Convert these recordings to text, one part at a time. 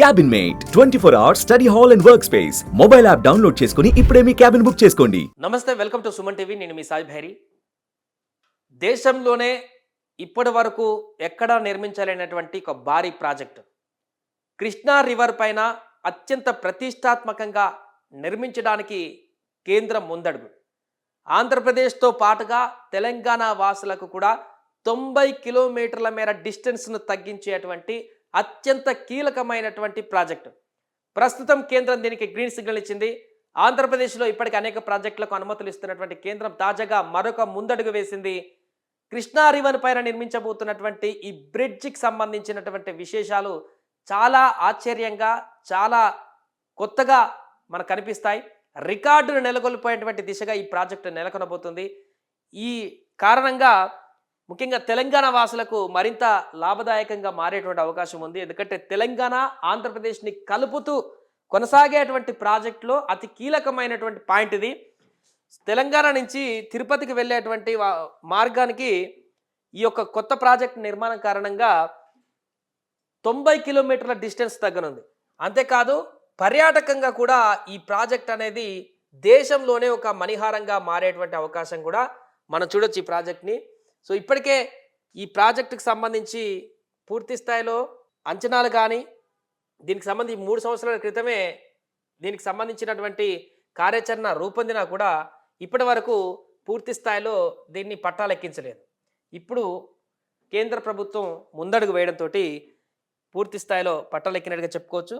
Cabin mate twenty four hours study hall and work space mobile app download చేసుకుని ఇప్పుడే మీ cabin book చేసుకోండి. నమస్తే welcome to Suman TV నేను మీ సాయి భైరి. దేశంలోనే ఇప్పటి వరకు ఎక్కడా నిర్మించలేనటువంటి ఒక భారీ ప్రాజెక్టు. కృష్ణా రివర్ పైన అత్యంత ప్రతిష్టాత్మకంగా నిర్మించడానికి కేంద్రం ముందడుగు. ఆంధ్రప్రదేశ్తో పాటుగా తెలంగాణ వాసులకు కూడా తొంభై కిలోమీటర్ల మేర డిస్టెన్స్ను తగ్గించేటువంటి అత్యంత కీలకమైనటువంటి ప్రాజెక్టు. ప్రస్తుతం కేంద్రం దీనికి గ్రీన్ సిగ్నల్ ఇచ్చింది. ఆంధ్రప్రదేశ్లో ఇప్పటికి అనేక ప్రాజెక్టులకు అనుమతులు ఇస్తున్నటువంటి కేంద్రం తాజాగా మరొక ముందడుగు వేసింది. కృష్ణా రివర్ పైన నిర్మించబోతున్నటువంటి ఈ బ్రిడ్జికి సంబంధించినటువంటి విశేషాలు చాలా ఆశ్చర్యంగా చాలా కొత్తగా మనకు కనిపిస్తాయి. రికార్డును నెలకొల్పోయేటువంటి దిశగా ఈ ప్రాజెక్టు నెలకొనబోతుంది. ఈ కారణంగా ముఖ్యంగా తెలంగాణ వాసులకు మరింత లాభదాయకంగా మారేటువంటి అవకాశం ఉంది. ఎందుకంటే తెలంగాణ ఆంధ్రప్రదేశ్ని కలుపుతూ కొనసాగేటువంటి ప్రాజెక్టులో అతి కీలకమైనటువంటి పాయింట్ ఇది. తెలంగాణ నుంచి తిరుపతికి వెళ్ళేటువంటి మార్గానికి ఈ యొక్క కొత్త ప్రాజెక్ట్ నిర్మాణం కారణంగా తొంభై కిలోమీటర్ల డిస్టెన్స్ తగ్గనుంది. అంతేకాదు పర్యాటకంగా కూడా ఈ ప్రాజెక్ట్ అనేది దేశంలోనే ఒక మణిహారంగా మారేటువంటి అవకాశం కూడా మనం చూడొచ్చు ఈ ప్రాజెక్ట్ని. సో ఇప్పటికే ఈ ప్రాజెక్టుకు సంబంధించి పూర్తి స్థాయిలో అంచనాలు కానీ దీనికి సంబంధించి మూడు సంవత్సరాల క్రితమే దీనికి సంబంధించినటువంటి కార్యాచరణ రూపొందినా కూడా ఇప్పటి వరకు పూర్తి స్థాయిలో దీన్ని పట్టాలెక్కించలేదు. ఇప్పుడు కేంద్ర ప్రభుత్వం ముందడుగు వేయడంతో పూర్తి స్థాయిలో పట్టాలెక్కినట్టుగా చెప్పుకోవచ్చు.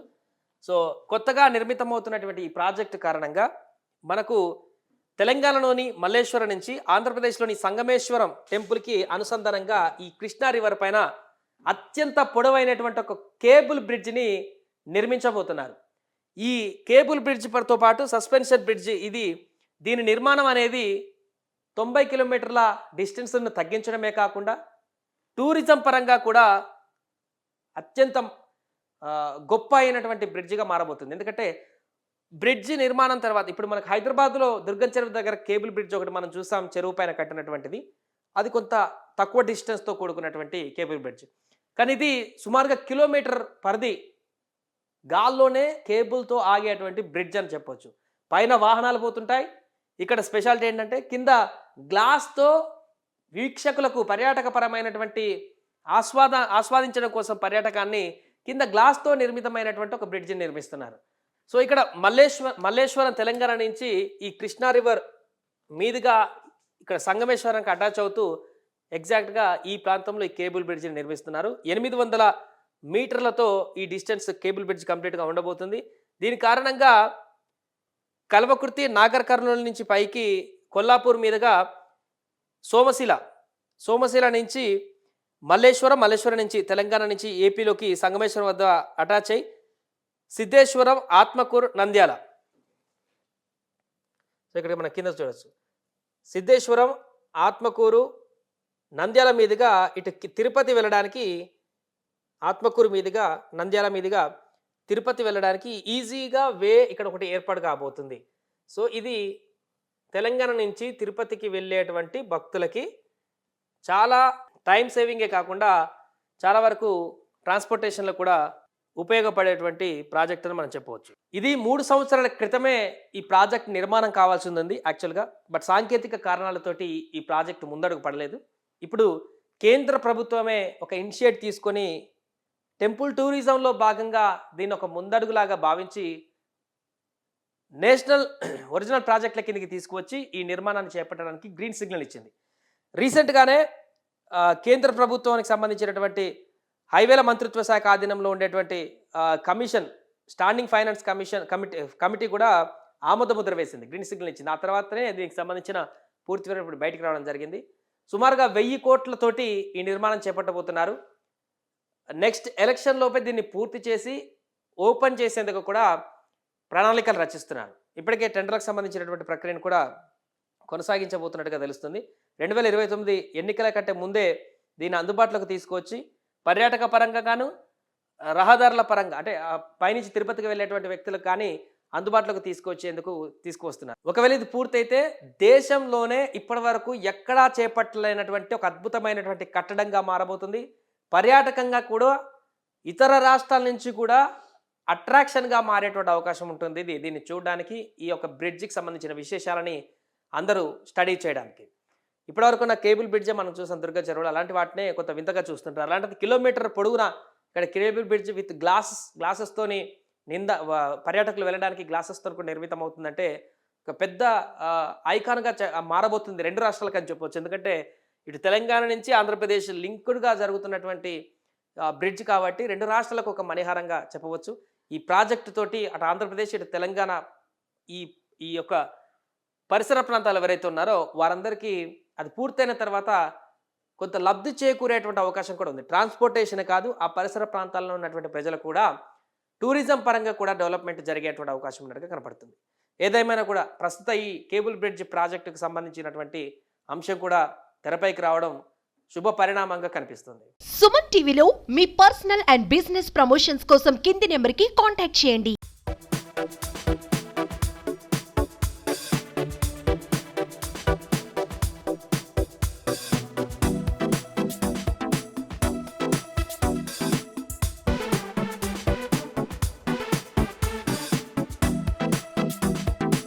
సో కొత్తగా నిర్మితమవుతున్నటువంటి ఈ ప్రాజెక్టు కారణంగా మనకు తెలంగాణలోని మల్లేశ్వరం నుంచి ఆంధ్రప్రదేశ్లోని సంగమేశ్వరం టెంపుల్కి అనుసంధానంగా ఈ కృష్ణా రివర్ పైన అత్యంత పొడవైనటువంటి ఒక కేబుల్ బ్రిడ్జిని నిర్మించబోతున్నారు. ఈ కేబుల్ బ్రిడ్జ్తో పాటు సస్పెన్షన్ బ్రిడ్జ్ ఇది దీని నిర్మాణం అనేది తొంభై కిలోమీటర్ల డిస్టెన్స్ను తగ్గించడమే కాకుండా టూరిజం పరంగా కూడా అత్యంత గొప్ప అయినటువంటి బ్రిడ్జిగా మారబోతుంది. ఎందుకంటే బ్రిడ్జ్ నిర్మాణం తర్వాత ఇప్పుడు మనకు హైదరాబాద్లో దుర్గం చెరువు దగ్గర కేబుల్ బ్రిడ్జ్ ఒకటి మనం చూసాం చెరువు పైన కట్టినటువంటిది. అది కొంత తక్కువ డిస్టెన్స్తో కూడుకున్నటువంటి కేబుల్ బ్రిడ్జ్. కానీ ఇది సుమారుగా కిలోమీటర్ పరిధి గాల్లోనే కేబుల్తో ఆగేటువంటి బ్రిడ్జ్ అని చెప్పొచ్చు. పైన వాహనాలు పోతుంటాయి. ఇక్కడ స్పెషాలిటీ ఏంటంటే కింద గ్లాస్తో వీక్షకులకు పర్యాటకపరమైనటువంటి ఆస్వాద ఆస్వాదించడం కోసం పర్యాటకాన్ని కింద గ్లాస్తో నిర్మితమైనటువంటి ఒక బ్రిడ్జిని నిర్మిస్తున్నారు. సో ఇక్కడ మల్లేశ్వర మల్లేశ్వరం తెలంగాణ నుంచి ఈ కృష్ణా రివర్ మీదుగా ఇక్కడ సంగమేశ్వరంకి అటాచ్ అవుతూ ఎగ్జాక్ట్గా ఈ ప్రాంతంలో ఈ కేబుల్ బ్రిడ్జిని నిర్మిస్తున్నారు. ఎనిమిది వందల మీటర్లతో ఈ డిస్టెన్స్ కేబుల్ బ్రిడ్జ్ కంప్లీట్గా ఉండబోతుంది. దీని కారణంగా కల్వకుర్తి నాగర్ కర్నూలు నుంచి పైకి కొల్లాపూర్ మీదుగా సోమశిల సోమశిల నుంచి మల్లేశ్వరం మల్లేశ్వరం నుంచి తెలంగాణ నుంచి ఏపీలోకి సంగమేశ్వరం వద్ద అటాచ్ అయ్యి సిద్ధేశ్వరం ఆత్మకూరు నంద్యాల. సో ఇక్కడ మన కింద చూడొచ్చు. సిద్ధేశ్వరం ఆత్మకూరు నంద్యాల మీదుగా ఇటు తిరుపతి వెళ్ళడానికి ఆత్మకూరు మీదుగా నంద్యాల మీదుగా తిరుపతి వెళ్ళడానికి ఈజీగా వే ఇక్కడ ఒకటి ఏర్పాటు కాబోతుంది. సో ఇది తెలంగాణ నుంచి తిరుపతికి వెళ్ళేటువంటి భక్తులకి చాలా టైం సేవింగే కాకుండా చాలా వరకు ట్రాన్స్పోర్టేషన్లో కూడా ఉపయోగపడేటువంటి ప్రాజెక్ట్ అని మనం చెప్పవచ్చు. ఇది మూడు సంవత్సరాల క్రితమే ఈ ప్రాజెక్ట్ నిర్మాణం కావాల్సి ఉంది యాక్చువల్గా. బట్ సాంకేతిక కారణాలతోటి ఈ ప్రాజెక్ట్ ముందడుగు పడలేదు. ఇప్పుడు కేంద్ర ప్రభుత్వమే ఒక ఇనిషియేట్ తీసుకొని టెంపుల్ టూరిజంలో భాగంగా దీన్ని ఒక ముందడుగులాగా భావించి నేషనల్ ఒరిజినల్ ప్రాజెక్టుల కిందకి తీసుకువచ్చి ఈ నిర్మాణాన్ని చేపట్టడానికి గ్రీన్ సిగ్నల్ ఇచ్చింది. రీసెంట్గానే కేంద్ర ప్రభుత్వానికి సంబంధించినటువంటి హైవేల మంత్రిత్వ శాఖ ఆధీనంలో ఉండేటువంటి commission standing finance commission committee committee కూడా ఆమోద ముద్ర వేసింది గ్రీన్ సిగ్నల్ ఇచ్చింది. ఆ తర్వాతనే దీనికి సంబంధించిన పూర్తి వివరణ రావడం జరిగింది. సుమారుగా వెయ్యి కోట్లతోటి ఈ నిర్మాణం చేపట్టబోతున్నారు. నెక్స్ట్ ఎలక్షన్ లోపే దీన్ని పూర్తి చేసి ఓపెన్ చేసేందుకు కూడా ప్రణాళికలు రచిస్తున్నారు. ఇప్పటికే టెండర్లకు సంబంధించినటువంటి ప్రక్రియను కూడా కొనసాగించబోతున్నట్టుగా తెలుస్తుంది. రెండు వేల ఇరవై తొమ్మిది ఎన్నికల కంటే ముందే దీన్ని అందుబాటులోకి తీసుకొచ్చి పర్యాటక పరంగా గాను రహదారుల పరంగా అంటే పైనుంచి తిరుపతికి వెళ్ళేటువంటి వ్యక్తులకు కానీ అందుబాటులోకి తీసుకొచ్చేందుకు తీసుకువస్తున్నారు. ఒకవేళ ఇది పూర్తయితే దేశంలోనే ఇప్పటి వరకు ఎక్కడా చేపట్టలేనటువంటి ఒక అద్భుతమైనటువంటి కట్టడంగా మారబోతుంది. పర్యాటకంగా కూడా ఇతర రాష్ట్రాల నుంచి కూడా అట్రాక్షన్గా మారేటువంటి అవకాశం ఉంటుంది. ఇది దీన్ని చూడడానికి ఈ యొక్క బ్రిడ్జికి సంబంధించిన విశేషాలని అందరూ స్టడీ చేయడానికి. ఇప్పటివరకు ఉన్న కేబుల్ బ్రిడ్జ్ మనం చూసాం దుర్గ చెరువులు అలాంటి వాటినే కొంత వింతగా చూస్తుంటారు. అలాంటిది కిలోమీటర్ పొడవునా ఇక్కడ కేబుల్ బ్రిడ్జ్ విత్ గ్లాసెస్ గ్లాసెస్తోని నింద పర్యాటకులు వెళ్ళడానికి గ్లాసెస్తో కూడా నిర్మితం అవుతుందంటే ఒక పెద్ద ఐకాన్గా మారబోతుంది రెండు రాష్ట్రాలకు అని చెప్పొచ్చు. ఎందుకంటే ఇటు తెలంగాణ నుంచి ఆంధ్రప్రదేశ్ లింక్డ్గా జరుగుతున్నటువంటి బ్రిడ్జ్ కాబట్టి రెండు రాష్ట్రాలకు ఒక మణిహారంగా చెప్పవచ్చు. ఈ ప్రాజెక్టు తోటి అటు ఆంధ్రప్రదేశ్ ఇటు తెలంగాణ ఈ ఈ యొక్క పరిసర ప్రాంతాలు ఎవరైతే ఉన్నారో వారందరికీ అది పూర్తయిన తర్వాత కొంత లబ్ధి చేకూరేటువంటి అవకాశం కూడా ఉంది. ట్రాన్స్పోర్టేషన్ కాదు ఆ పరిసర ప్రాంతాల్లో ఉన్నటువంటి ప్రజలు కూడా టూరిజం పరంగా కూడా డెవలప్మెంట్ జరిగేటువంటి అవకాశం ఉన్నట్టుగా కనపడుతుంది. ఏదేమైనా కూడా ప్రస్తుత ఈ కేబుల్ బ్రిడ్జ్ ప్రాజెక్టుకు సంబంధించినటువంటి అంశం కూడా తెరపైకి రావడం శుభ పరిణామంగా కనిపిస్తుంది. సుమన్ టీవీలో మీ పర్సనల్ అండ్ బిజినెస్ ప్రమోషన్స్ కోసం కింది నెంబర్కి కాంటాక్ట్ చేయండి.